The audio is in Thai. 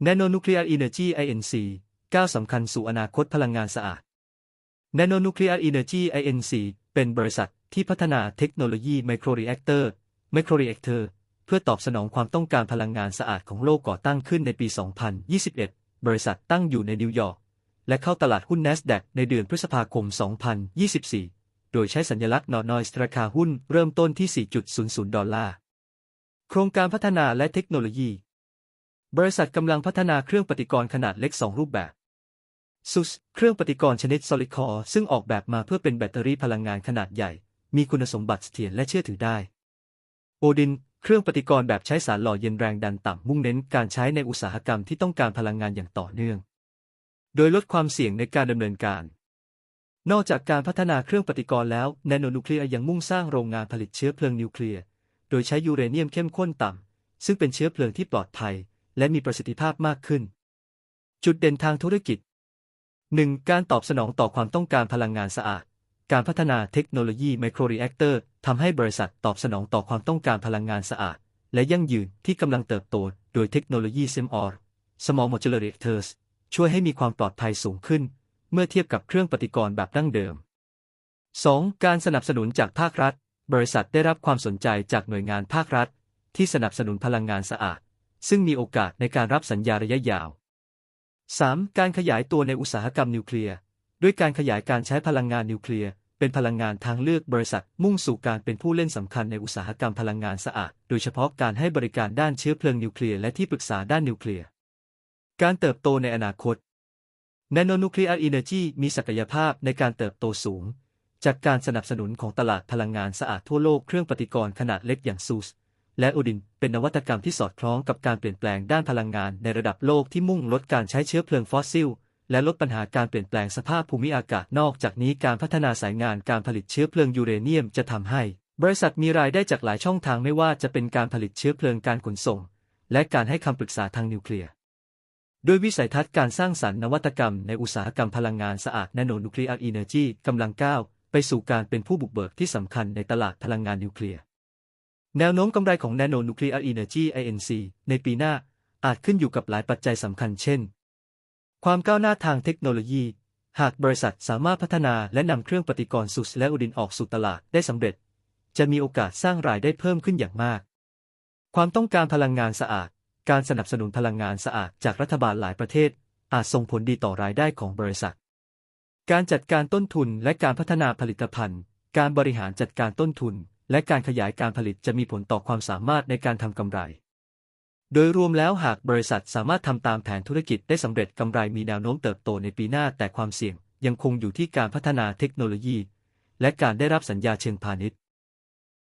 Nano Nuclear Energy INC ก้าวสำคัญสู่อนาคตพลังงานสะอาด Nano Nuclear Energy INC เป็นบริษัทที่พัฒนาเทคโนโลยีไมโครรีแอคเตอร์ไมโครรีแอคเตอร์เพื่อตอบสนองความต้องการพลังงานสะอาดของโลกก่อตั้งขึ้นในปี 2021 บริษัทตั้งอยู่ในนิวยอร์กและเข้าตลาดหุ้น NASDAQ ในเดือนพฤษภาคม 2024 โดยใช้สัญลักษณ์นอนอยส์ราคาหุ้นเริ่มต้นที่ 4.00 ดอลลาร์ โครงการพัฒนาและเทคโนโลยี บริษัทกำลังพัฒนาเครื่องปฏิกรณ์ขนาดเล็ก 2 รูปแบบ SUS เครื่องปฏิกรณ์ชนิด Solid Core ซึ่งออกแบบมาเพื่อเป็นแบตเตอรี่พลังงานขนาดใหญ่ มีคุณสมบัติเสถียรและเชื่อถือได้ Odin เครื่องปฏิกรณ์แบบใช้สารหล่อเย็นแรงดันต่ำมุ่งเน้นการใช้ในอุตสาหกรรมที่ต้องการพลังงานอย่างต่อเนื่อง โดยลดความเสี่ยงในการดำเนินการ นอกจากการพัฒนาเครื่องปฏิกรณ์แล้วแนโนนิวเคลียร์ยังมุ่งสร้างโรงงานผลิตเชื้อเพลิงนิวเคลียร์ โดยใช้ยูเรเนียมเข้มข้นต่ำซึ่งเป็นเชื้อเพลิงที่ปลอดภัย และมีประสิทธิภาพมากขึ้น จุดเด่นทางธุรกิจ 1. การตอบสนองต่อความต้องการพลังงานสะอาด การพัฒนาเทคโนโลยีไมโครรีแอคเตอร์ทำให้บริษัทตอบสนองต่อความต้องการพลังงานสะอาด และยั่งยืนที่กำลังเติบโต โดยเทคโนโลยี SMR Small Modular Reactors ช่วยให้มีความปลอดภัยสูงขึ้น เมื่อเทียบกับเครื่องปฏิกรณ์แบบดั้งเดิม 2. การสนับสนุนจากภาครัฐ บริษัทได้รับความสนใจจากหน่วยงานภาครัฐ ที่สนับสนุนพลังงานสะอาด ซึ่งมีโอกาสในการรับสัญญาระยะยาว 3. การขยายตัวในอุตสาหกรรมนิวเคลียร์ด้วยการขยายการใช้พลังงานนิวเคลียร์เป็นพลังงานทางเลือกบริษัท มุ่งสู่การเป็นผู้เล่นสำคัญในอุตสาหกรรมพลังงานสะอาด โดยเฉพาะการให้บริการด้านเชื้อเพลิงนิวเคลียร์และที่ปรึกษาด้านนิวเคลียร์ การเติบโตในอนาคต Nano Nuclear Energy มีศักยภาพในการเติบโตสูง จากการสนับสนุนของตลาดพลังงานสะอาดทั่วโลกเครื่องปฏิกรณ์ขนาดเล็กอย่างซูส และอดินเป็นนวัตกรรมที่สอดคล้องกับการเปลี่ยนแปลงด้านพลังงานในระดับโลกที่มุ่งลดการใช้เชื้อเพลิงฟอสซิล และลดปัญหาการเปลี่ยนแปลงสภาพภูมิอากาศนอกจากนี้การพัฒนาสายงานการผลิตเชื้อเพลิงยูเรเนียมจะทำให้ บริษัทมีรายได้จากหลายช่องทางไม่ว่าจะเป็นการผลิตเชื้อเพลิงการขนส่ง และการให้คำปรึกษาทางนิวเคลียร์โดยวิสัยทัศน์การสร้างสรรค์นวัตกรรมในอุตสาหกรรมพลังงานสะอาด Nano Nuclear Energy กำลังก้าวไปสู่การเป็นผู้บุกเบิกที่สำคัญในตลาดพลังงานนิวเคลียร์ แนวโน้มกำไรของ Nano Nuclear Energy INC ในปีหน้าอาจขึ้นอยู่กับหลายปัจจัยสำคัญเช่น ความก้าวหน้าทางเทคโนโลยี หากบริษัทสามารถพัฒนาและนำเครื่องปฏิกรณ์สุสและอุดินออกสู่ตลาดได้สำเร็จ จะมีโอกาสสร้างรายได้เพิ่มขึ้นอย่างมาก ความต้องการพลังงานสะอาด การสนับสนุนพลังงานสะอาดจากรัฐบาลหลายประเทศ อาจส่งผลดีต่อรายได้ของบริษัท การจัดการต้นทุนและการพัฒนาผลิตภัณฑ์ การบริหารจัดการต้นทุน และการขยายการผลิตจะมีผลต่อความสามารถในการทำกำไร โดยรวมแล้วหากบริษัทสามารถทำตามแผนธุรกิจได้สำเร็จกำไรมีแนวโน้มเติบโตในปีหน้าแต่ความเสี่ยงยังคงอยู่ที่การพัฒนาเทคโนโลยี และการได้รับสัญญาเชิงพาณิชย์